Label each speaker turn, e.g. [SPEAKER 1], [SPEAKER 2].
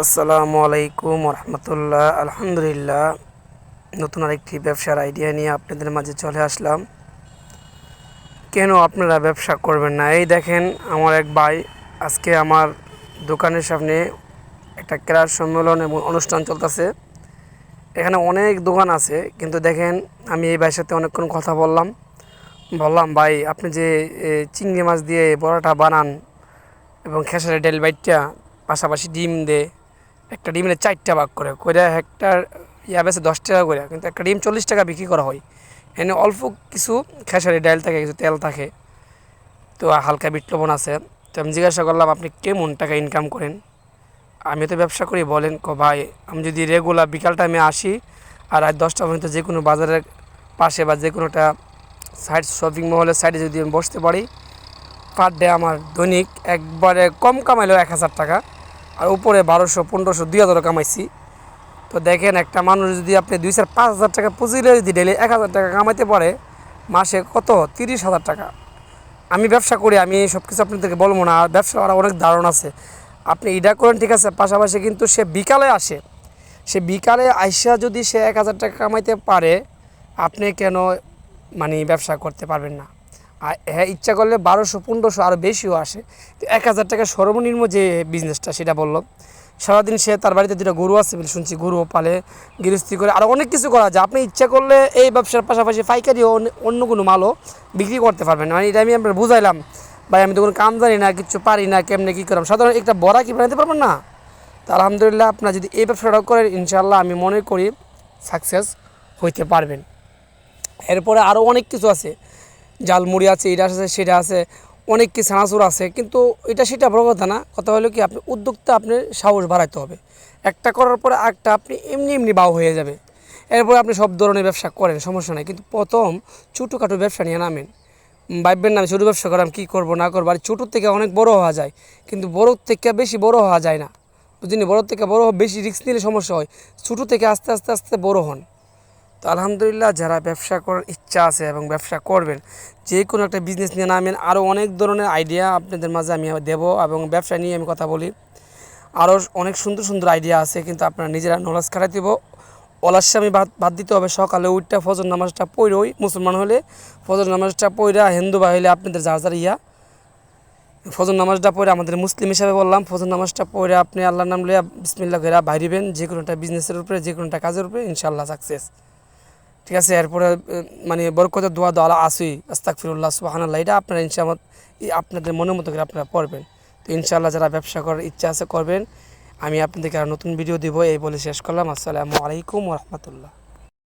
[SPEAKER 1] আসসালামু আলাইকুম রহমতুল্লাহ আলহামদুলিল্লাহ। নতুন আরেকটি ব্যবসার আইডিয়া নিয়ে আপনাদের মাঝে চলে আসলাম। কেন আপনারা ব্যবসা করবেন না? এই দেখেন, আমার এক ভাই আজকে আমার দোকানের সামনে একটা ক্রীড়া সম্মেলন এবং অনুষ্ঠান চলতেছে। এখানে অনেক দোকান আছে, কিন্তু দেখেন, আমি এই ভাইয়ের সাথে অনেকক্ষণ কথা বললাম। বললাম, ভাই, আপনি যে চিংড়ি মাছ দিয়ে বড়াটা বানান এবং খেসারি ডেল বাইটটা পাশাপাশি ডিম দে একটা ডিমের চারটা ভাগ করে করে একটা ইয়া বেছে দশ টাকা করে কিন্তু একটা ডিম চল্লিশ টাকা বিক্রি করা হয়। এনে অল্প কিছু খেসারি ডাল থাকে, কিছু তেল থাকে। তো হালকা বিট লবণ আছে। তো আমি জিজ্ঞাসা করলাম, আপনি কেমন টাকা ইনকাম করেন? আমি তো ব্যবসা করি, বলেন, কো ভাই, আমি যদি রেগুলার বিকাল টাইমে আসি, আর রাত দশটা পর্যন্ত যে কোনো বাজারের পাশে বা যে কোনোটা সাইড শপিং মলের সাইডে যদি আমি বসতে পারি পার ডে আমার দৈনিক একবারে কম কামাইলেও এক হাজার টাকা। আর উপরে বারোশো, পনেরোশো, দুই হাজারও কামাইছি। তো দেখেন, একটা মানুষ যদি আপনি দুই চার পাঁচ হাজার টাকা পুঁজিলে যদি ডেলি এক হাজার টাকা কামাইতে পারে, মাসে কত? তিরিশ হাজার টাকা। আমি ব্যবসা করি, আমি সব কিছু আপনাদেরকে বলব না ব্যবসা করার অনেক ধারণা আছে। আপনি এটা করেন, ঠিক আছে, পাশাপাশি কিন্তু সে বিকালে আসে। সে বিকালে আইসা যদি সে এক হাজার টাকা কামাইতে পারে, আপনি কেন মানে ব্যবসা করতে পারবেন না? আর হ্যাঁ ইচ্ছা করলে বারোশো, পনেরোশো আরও বেশিও আসে। তো এক হাজার টাকা সর্বনিম্ন যে বিজনেসটা সেটা বলল। সারাদিন সে তার বাড়িতে দুটো গরু আছে বলে শুনছি গরুও পালে, গৃহস্থী করে আরও অনেক কিছু করা যায়। আপনি ইচ্ছা করলে এই ব্যবসার পাশাপাশি পাইকারিও অন্য- কোনো মালও বিক্রি করতে পারবেন। মানে এটা আমি আপনার বুঝাইলাম। ভাই, আমি তো কোনো কাম জানি না কিছু পারি না, কেমনে কী করলাম? সাধারণ একটা বড়া কি বানাতে পারবেন না? তো আলহামদুলিল্লাহ আপনার যদি এই ব্যবসাটা করেন ইনশাল্লাহ আমি মনে করি সাকসেস হইতে পারবেন। এরপরে আরও অনেক কিছু আছে। জালমুড়ি আছে, এটা আছে, সেটা আছে, অনেক কিছু ছানাচুর আছে, কিন্তু এটা সেটা বড় কথা না, কথা হলো কি আপনি উদ্যোক্তা আপনি সাহস বাড়াইতে হবে। একটা করার পরে একটা আপনি এমনি এমনি বাউ হয়ে যাবে। এরপরে আপনি সব ধরনের ব্যবসা করেন, সমস্যা নেই, কিন্তু প্রথম ছোটোখাটো ব্যবসা নিয়ে নামেন। ভাববেন না ছোটো ব্যবসা করাম, কী করব না করব? আর ছোটোর থেকে অনেক বড় হওয়া যায়, কিন্তু বড়োর থেকে বেশি বড় হওয়া যায় না। বুঝলি বড়োর থেকে বড় বেশি রিস্ক নিলে সমস্যা হয়। ছোটো থেকে আস্তে আস্তে আস্তে বড় হন। তো আলহামদুলিল্লাহ যারা ব্যবসা করার ইচ্ছা আছে এবং ব্যবসা করবেন, যে কোনো একটা বিজনেস নিয়ে নামেন। আরও অনেক ধরনের আইডিয়া আপনাদের মাঝে আমি দেবো এবং ব্যবসা নিয়ে আমি কথা বলি। আরও অনেক সুন্দর সুন্দর আইডিয়া আছে, কিন্তু আপনারা নিজেরা নলেজ খাটাই দিব। অলাস্যে আমি বাদ দিতে হবে, সকালে উঠটা ফজর নামাজটা পড়ই মুসলমান হলে, ফজর নামাজটা পড়া হিন্দু বা হলে আপনাদের যার যার ইয়া। ফজর নামাজটা পড়ে আমাদের মুসলিম হিসাবে বললাম, ফজর নামাজটা পড়ে আপনি আল্লাহর নাম লইয়া বিসমিল্লা ঘেরা বাইরিবেন যে কোনোটা বিজনেসের উপরে, যে কোনোটা কাজের উপরে ইনশাল্লাহ সাকসেস ঠিক আছে, এরপরে মানে বরকতের দোয়া দোয়া আসুই আস্তাক ফিরুল্লাহ সুবাহানাল্লাহ, এটা আপনারা ইনশাআল্লাহ আপনাদের মনের মতো করে আপনারা পড়বেন। তো ইনশাআল্লাহ যারা ব্যবসা করার ইচ্ছা আছে করবেন। আমি আপনাদেরকে আর নতুন ভিডিও দিব, এই বলে শেষ করলাম। আসসালামু আলাইকুম রহমতুল্লাহ।